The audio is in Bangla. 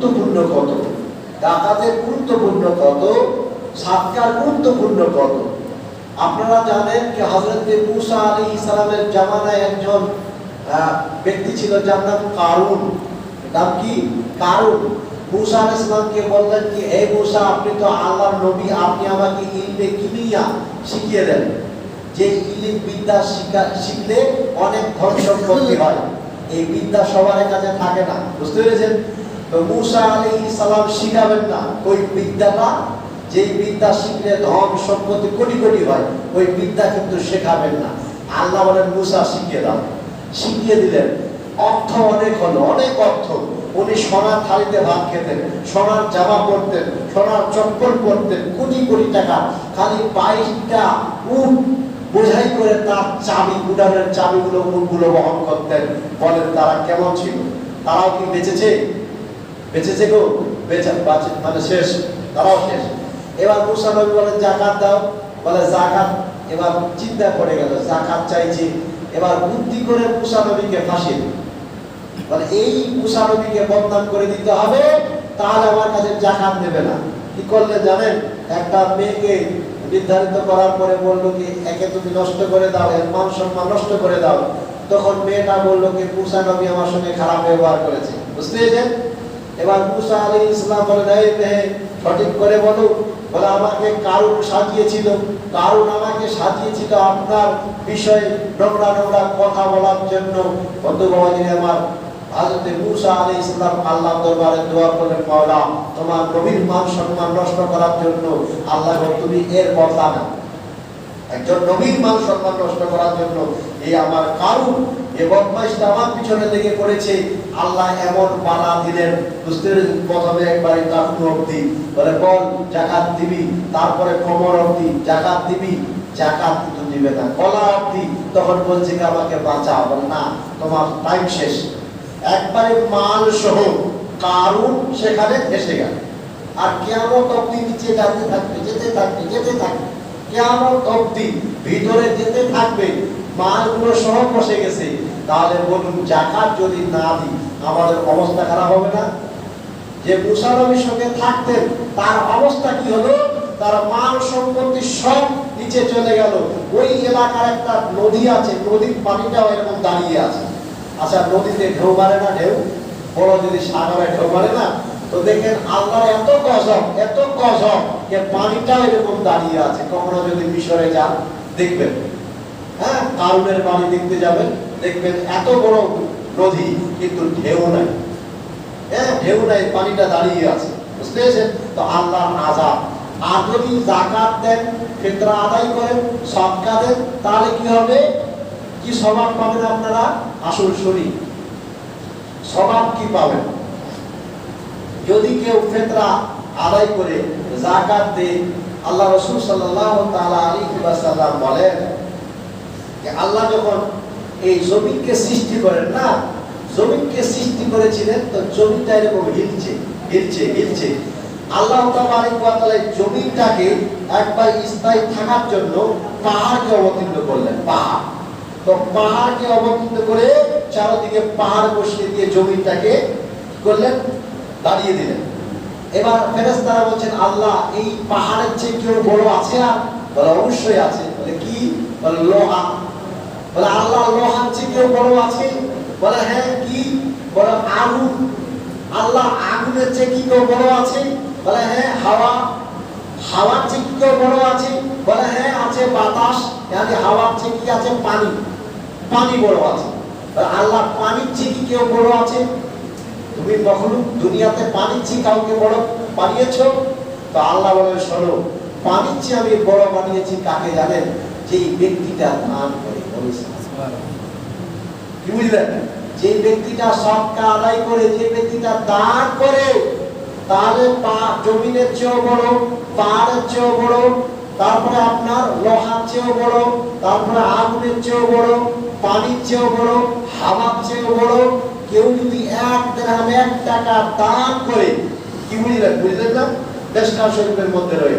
গুরুত্বপূর্ণ কত? ডাকাতের গুরুত্বপূর্ণ কত? সাতকার গুরুত্বপূর্ণ কত? আপনারা জানেন যে হজরত মুসা আলী ইসলামের জামানায় একজন ব্যক্তি ছিল যার নাম কারুন। নাম কি? কারুন। মুসা আলী ইসলামকে বললেন কি, হে মুসা, আপনি তো আল্লাহর নবী, আপনি আমাকে ইলমে কিমিয়া শিখিয়ে দেন। যে ইলিম বিদ্যা শিখা, শিখলে অনেক ধন সম্পত্তি হয়। এই বিদ্যা সবার কাছে থাকে না। বুঝতে পেরেছেন? তো সালাম শিখাবেন না। ওই বিদ্যাটা যেই বিদ্যা শিখলে সম্পত্তি কোটি কোটি হয়, ওই বিদ্যা শেখাবেন না। আল্লাহ দাও। শিখিয়ে দিলেন। অর্থ অনেক অনেক অর্থ। উনি সোনার ভাত খেতেন জামা পরতেন, সোনার চপ্পল পরতেন, কোটি কোটি টাকা। খালি বাইশটা উট বোঝাই করে তার চাবি গুডানের চাবিগুলো উটগুলো বহন করতেন। বলেন, তারা কেমন ছিল? তারাও কি বেঁচেছে? বেঁচেছে থেকেও বেঁচে বাঁচে মানে শেষ, তারাও শেষ। এবার মুসা নবী বলেন, জাকাত দাও। বলে, জাকাত। এবার চিন্তা পড়ে গেল, জাকাত চাইছি। এবার বুদ্ধি করে মুসা নবীকে ফাঁসি দিল। বলে, এই মুসা নবীকে বদনাম করে দিতে হবে, তাহলে আমার কাছে জাকাত দেবে না। কি করলে জানেন? একটা মেয়েকে নির্ধারিত করার পরে বলল কি, একে তুমি নষ্ট করে দাও, এর মান সম্মান নষ্ট করে দাও। তখন মেয়েটা বলল কি, মুসা নবী আমার সঙ্গে খারাপ ব্যবহার করেছে। বুঝতে পেরেছেন? এবার মুসা আলী ইসলাম বলে মেয়ে, সঠিক করে বলো। বলে, আমাকে কারুন সাজিয়েছিল, কারুন আমাকে সাজিয়েছিল আপনার বিষয়ে নোংরা নোংরা কথা বলার জন্য। বন্ধু বাবাজি আমার হাজরতে মুসা আলী ইসলাম আল্লাহ দরবারে দোয়া করলেন, মাওলা, তোমার নবীর মান সম্মান নষ্ট করার জন্য আল্লাহ তুমি এর বদলা না একজন নবীর মান সম্মান নষ্ট করার জন্য এই আমার কারণ এ বদমাইশটা আমার পিছনে লেগে পড়েছে। আল্লাহ এমন বালা দিলেন। বুঝতে প্রথমে একবারে টাকু অব্দি বলে, বল, জাকাত দিবি। তারপরে কোমর অব্দি জাকাত দিবি? জাকাত কিন্তু দিবে না। গলা অব্দি তখন বলছে কি, আমাকে বাঁচাও। না, তোমার টাইম শেষ। একবারে মাল সহ কারুন সেখানে এসে গেল। আর কেমন অব্দি নিচে যেতে থাকবে যেতে থাকবে যেতে থাকবে। কেমন অব্দি ভিতরে যেতে থাকবে। মালগুলো সহ বসে গেছে। তাহলে বলুন, জাকাত যদি না দিই, আমাদের অবস্থা খারাপ হবে না? যে মুসা নবীর সঙ্গে থাকতেন, তার অবস্থা কি হলো? তার মাল সম্পত্তি সব নিচে চলে গেল। ওই এলাকার একটা নদী আছে, নদীর পানিটাও এরকম দাঁড়িয়ে আছে। আচ্ছা নদীতে ঢেউ মারে না ঢেউ? বড় যদি সাগরে ঢেউ মারে না, তো দেখেন আল্লাহ এত গজব এত গজব, যে পানিটাও এরকম দাঁড়িয়ে আছে। কখনো যদি মিশরে যান, দেখবেন। হ্যাঁ কারুনের পানি দেখতে যাবেন, দেখবেন এত বড় নদী, কিন্তু ঢেউ নাই। হ্যাঁ ঢেউ নাই, পানিটা দাঁড়িয়ে আছে। বুঝতে পেরেছেন? তো আল্লাহর আজাব। আর যদি জাকাত দেন, ফিতরা আদায় করেন সদকা দেন, তাহলে কি হবে? কি স্বভাব পাবেন আপনারা? আসল শরীর স্বভাব কি পাবেন? যদি কেউ ফেতরা আদায় করে জাকাত দেয়, আল্লাহ রসুল সাল্লাহ তালা আলী সাল্লাম বলেন যে আল্লাহ যখন এই জমিনকে সৃষ্টি করেন, না, জমিনকে সৃষ্টি করেছিলেন, তো এরকম হিলছে হিলছে হিলছে। আল্লাহ জমিনটাকে একবার স্থায়ী থাকার জন্য পাহাড়কে অবতীর্ণ করলেন, পাহাড়। তো পাহাড়কে অবতীর্ণ করে চারদিকে পাহাড় বসিয়ে দিয়ে জমিনটাকে করলেন? দাঁড়িয়ে দিলেন। এবার ফেরেশতারা বলছেন, আল্লাহ, এই পাহাড়ের চেয়ে কেউ বড় আছে আর? বলে, অবশ্যই আছে। বলে, কি? বলে, লোহা। বলে, আল্লাহ লোহার চেয়ে কেউ বড় আছে? বলে হ্যাঁ কি? বলে, আগুন। আল্লাহ, আগুনের চেয়ে কি কেউ বড় আছে? বলে হ্যাঁ হাওয়া। হাওয়ার চেয়ে কি কেউ বড় আছে? বলে হ্যাঁ আছে বাতাস। মানে হাওয়ার চেয়ে কি আছে? পানি। পানি বড় আছে। আল্লাহ, পানির চেয়ে কি কেউ বড় আছে? তুমি কখনো দুনিয়াতে পানির চেয়ে কাউকে বড় বানিয়েছো? তো আল্লাহ বলে, শোনো, পানির চেয়ে আমি বড় বানিয়েছি কাকে জানেন? যে এই ব্যক্তিটা দান করে। যে ব্যক্তিটা সৎকা আদায় করে, যে ব্যক্তিটা করে, তাহলে জমিনের চেয়েও বড় চেয়েও বড়, তারপরে আপনার লোহার চেয়েও বড়, তারপরে আগুনের চেয়েও বড়, পানির চেয়েও বড়, হাওয়ার চেয়েও বড়, কেউ যদি এক দেড়হাম এক টাকা দান করে, কি বুঝলেন? বুঝলেন না? দেশটা শরীফের মধ্যে রয়েছে।